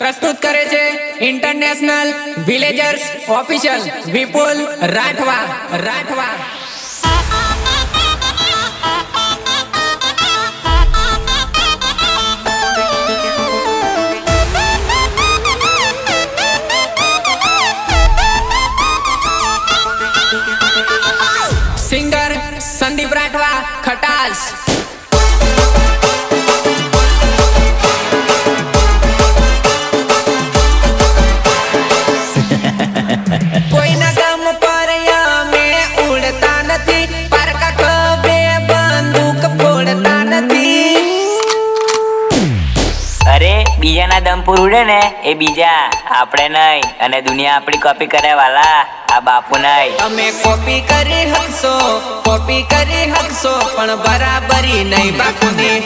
પ્રસ્તુત કરે છે international villagers official Vipul Rathwa. Rathwa. Singer Sandeep Rathwa ખટાશ કપૂર ઉડે ને એ બીજા. આપણે નહીં. અને દુનિયા આપણી કોપી કરે વાલા આ બાપુ નહીં. અમે કોપી કરી હકશો કોપી કરી હકશો પણ બરાબરી નહીં બાપુની.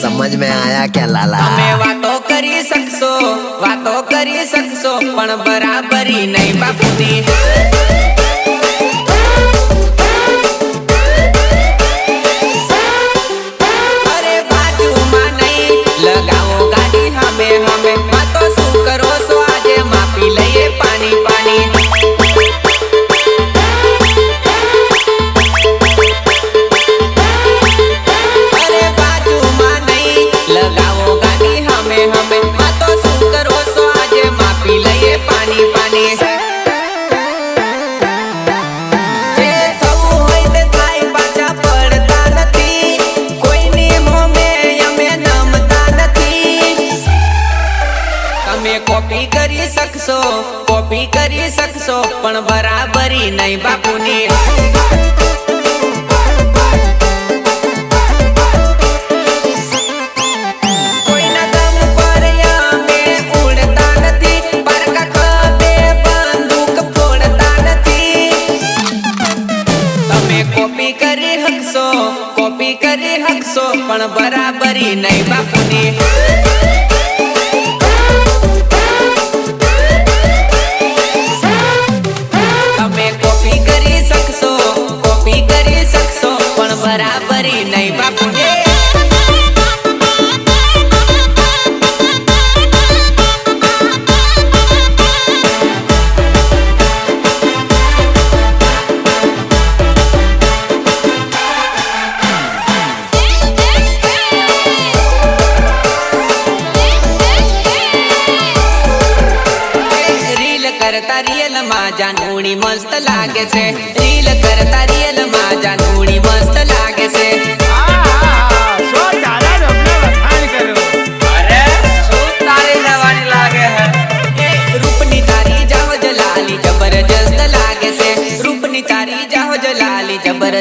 સમજ મેં આયા કે લાલા? અમે વાતો કરી શકશો વાંધો કરી શકશો પણ બરાબરી નહીં બાપુની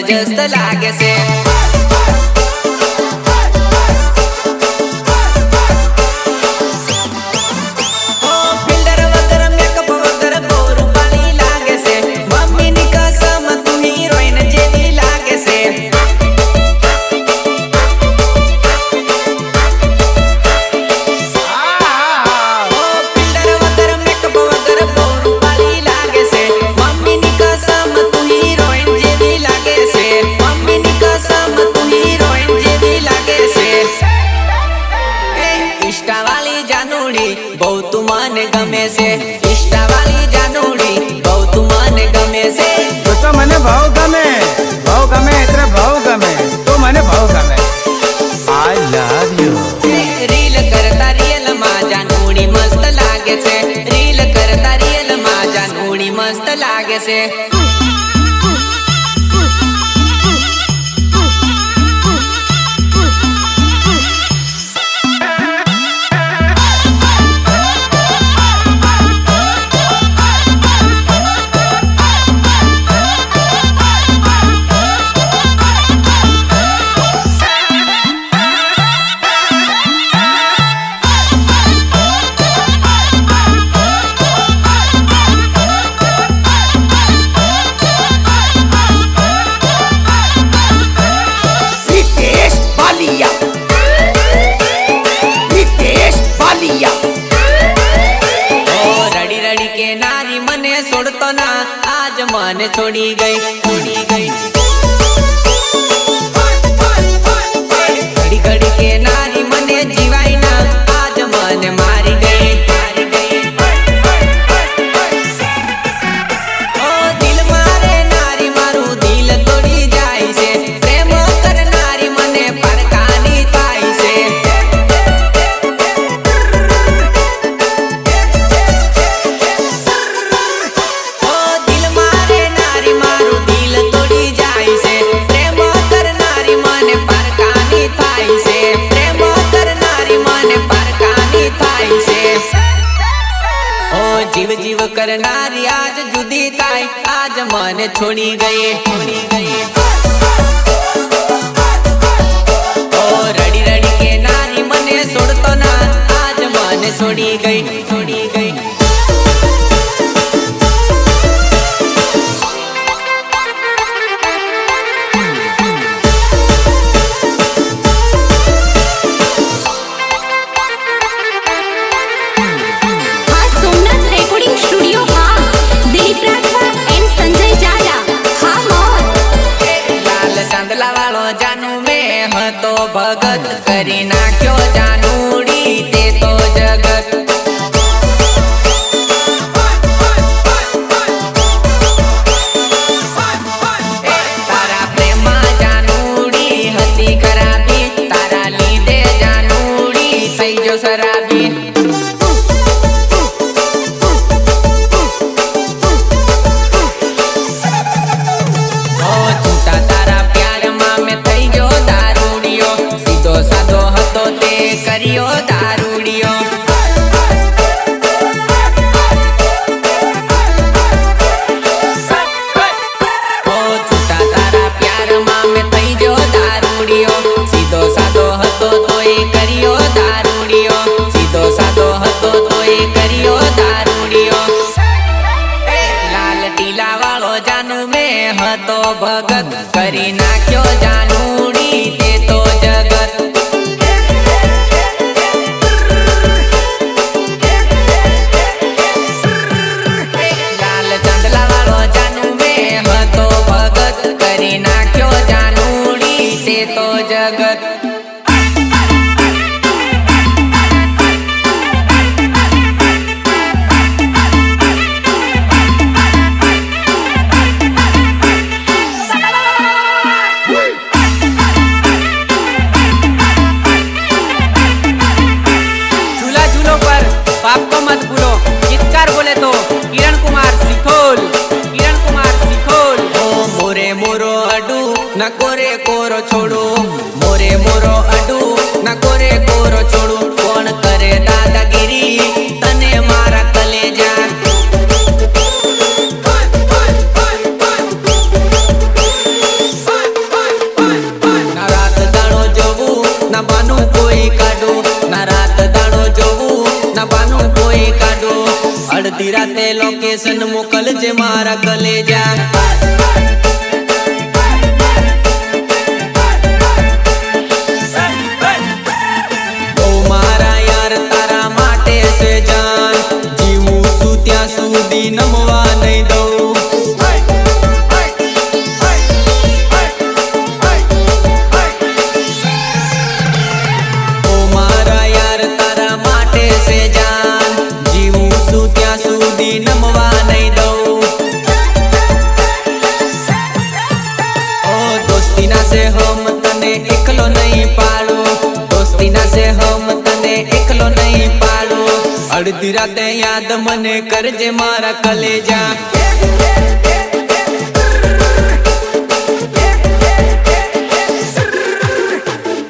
just a like I said. स्वागत करिना ભગત કરી નાખ્યો જાનો. મોરે મોરો અડું, ના કોરે કોરો છોડું. કોણ કરે દાદાગીરી? તને મારા કલેજા. ના રાત દાડો જોવું, ના બાનું કોઈ કાઢો. ના રાત દાણો જોવું, ના બાનું કોઈ કાઢો. અડધી રાતે લોકેશન મોકલજે મારા કલે એકલો નહીં પાડો. અડધી રાતે યાદ મને કરજે મારા કલેજા.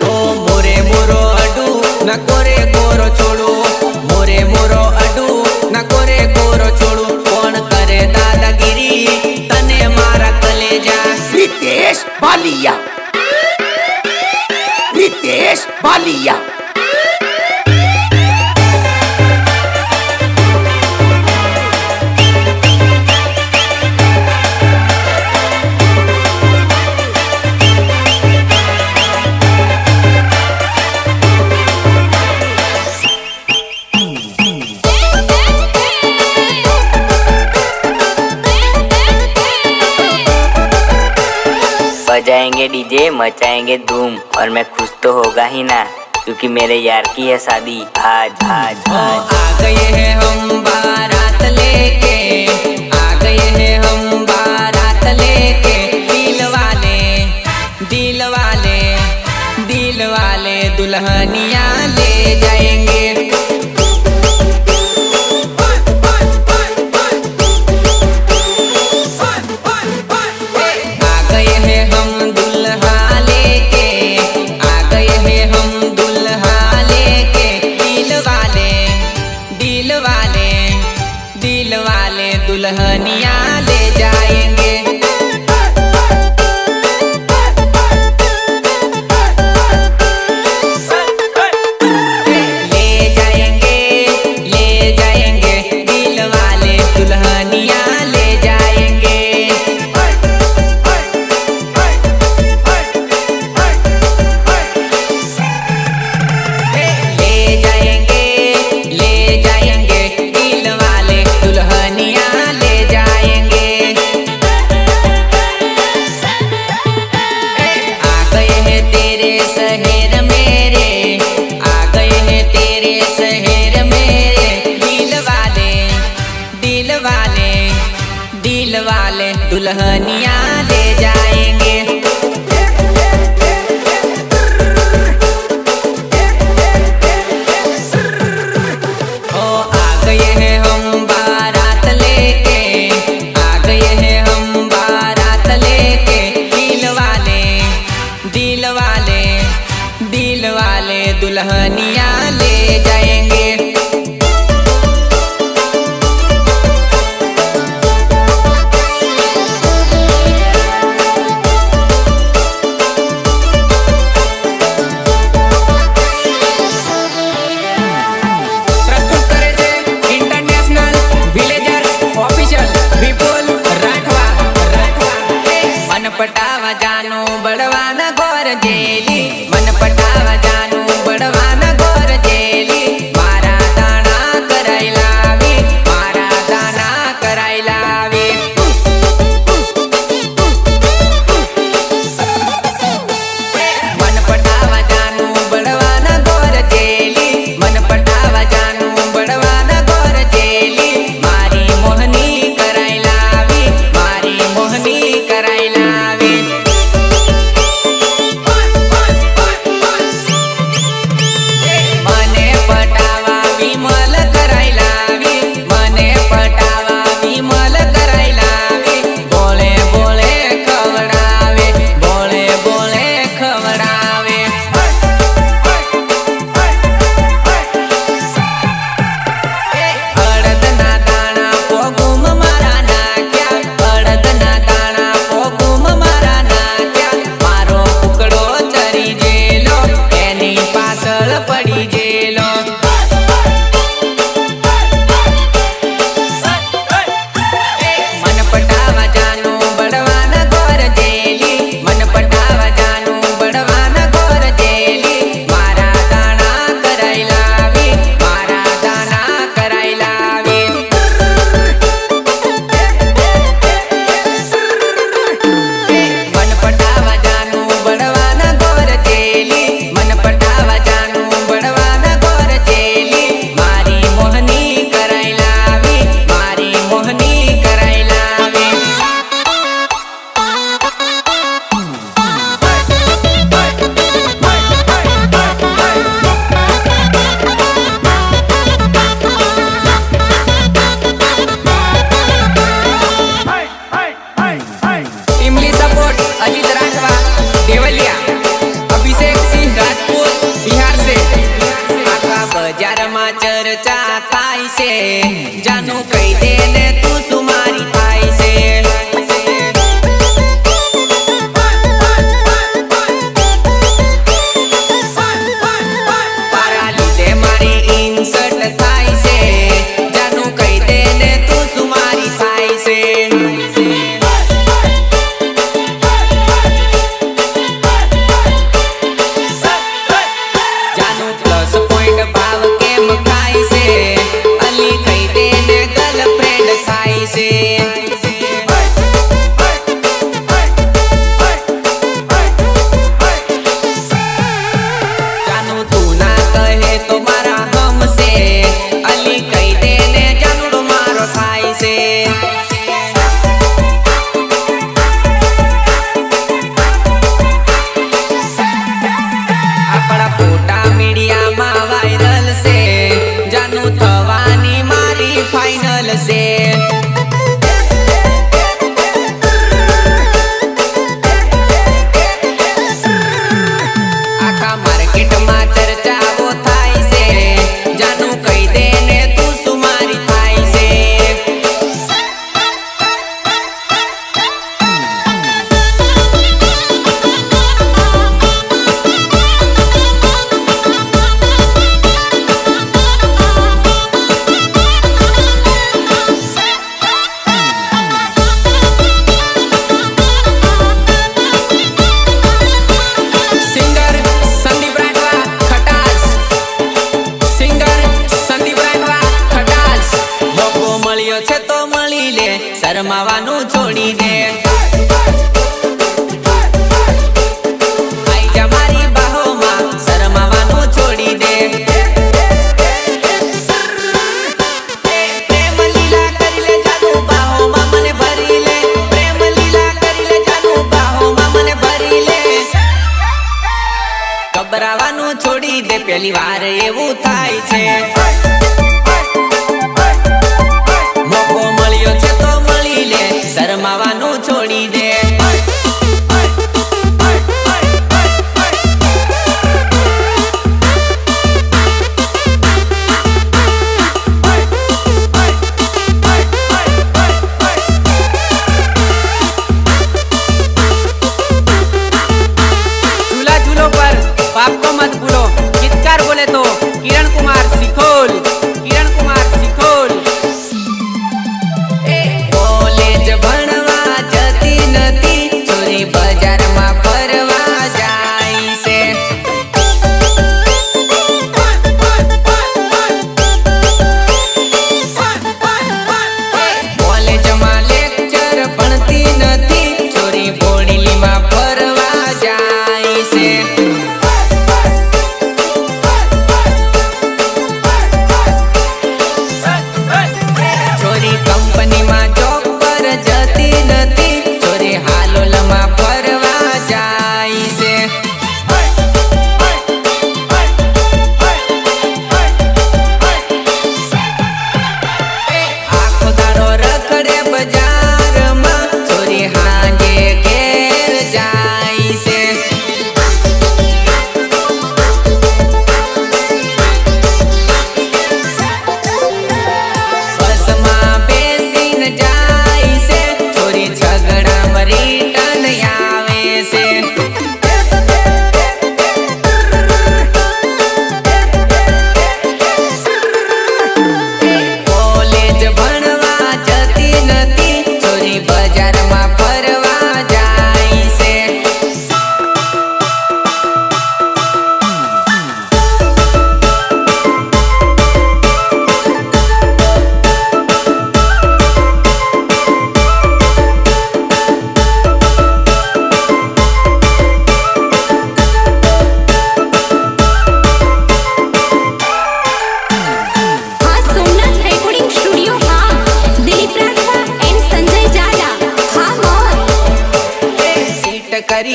ઓ અડુ, ના કોરે કોરો છોડો. કરે દાદાગીરી? તને મારા કલેજા. રીતેશ બાલિયા. રીતેશ बजाएँगे डीजे मचाएँगे धूम। और मैं खुश तो होगा ही ना क्योंकि मेरे यार की है शादी। आज आज आज। आ गए हैं हम बारात लेके आ गए हैं हम बारात लेके। दिल वाले दिल वाले दिल वाले दुल्हनिया ચર્ચા થાય છે. જાનું કહી દે ને તું સુમારી થાય છે? કરી લે શરમાવાનું છોડી દે છોડી દે પેલી વાર એવું થાય છે. out of my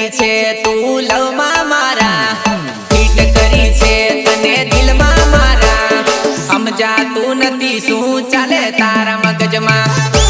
કરી છે તું લવમાં મારા, ફીટ કરી છે તને દિલમાં મારા. સમજાતું નથી શું ચાલે તારા મગજમાં?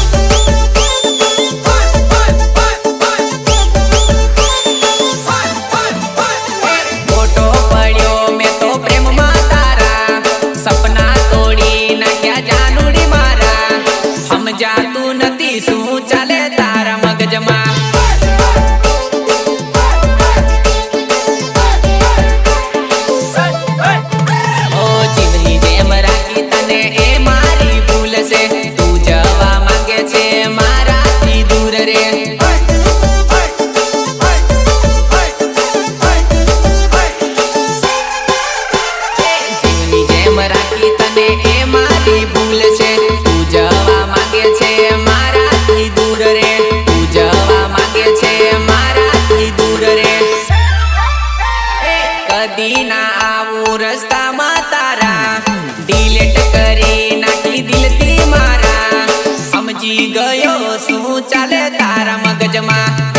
ગયો શું ચાલે તારા મગજમાં?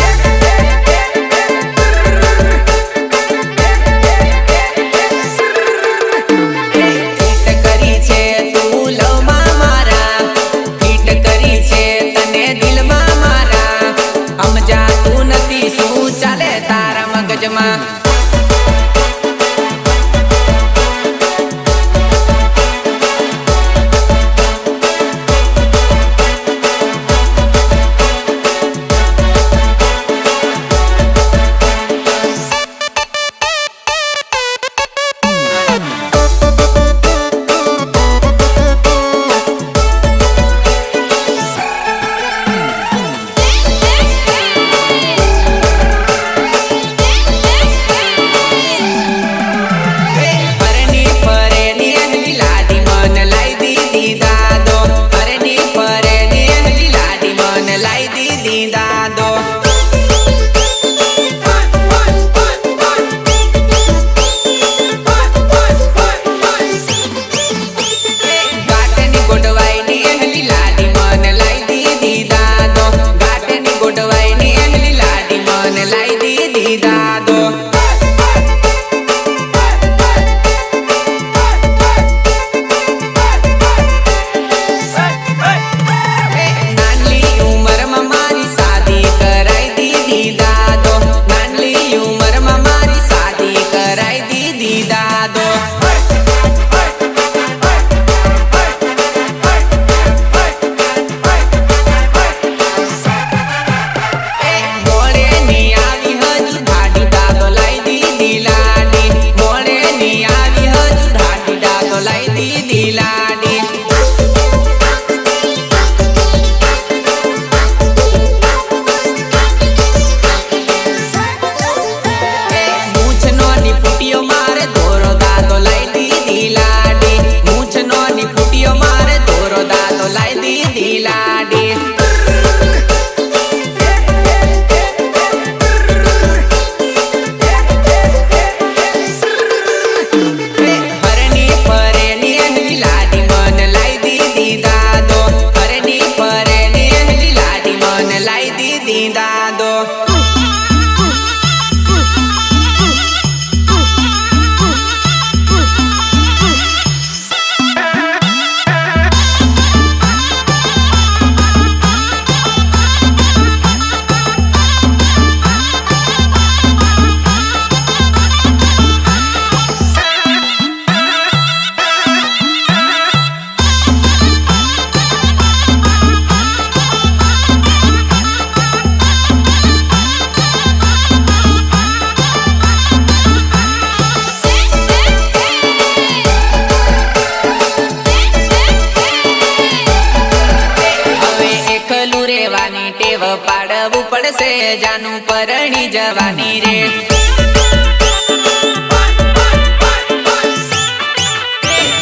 દેવ પાડવું પડશે, જાનું પરણી જવાની રે.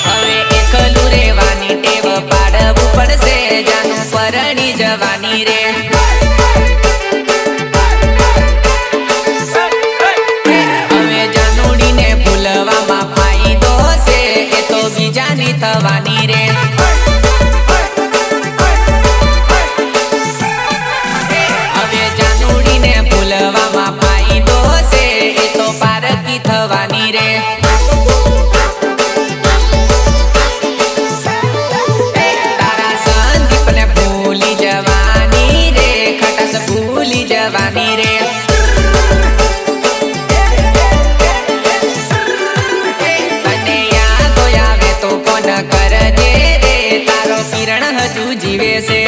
હવે એકલું રેવાની ટેવ પાડવું પડશે, જાનું પરણી જવાની રે. જવાની રે મને આવે તો કોના કરજે તારો કિરણ હજુ જીવે છે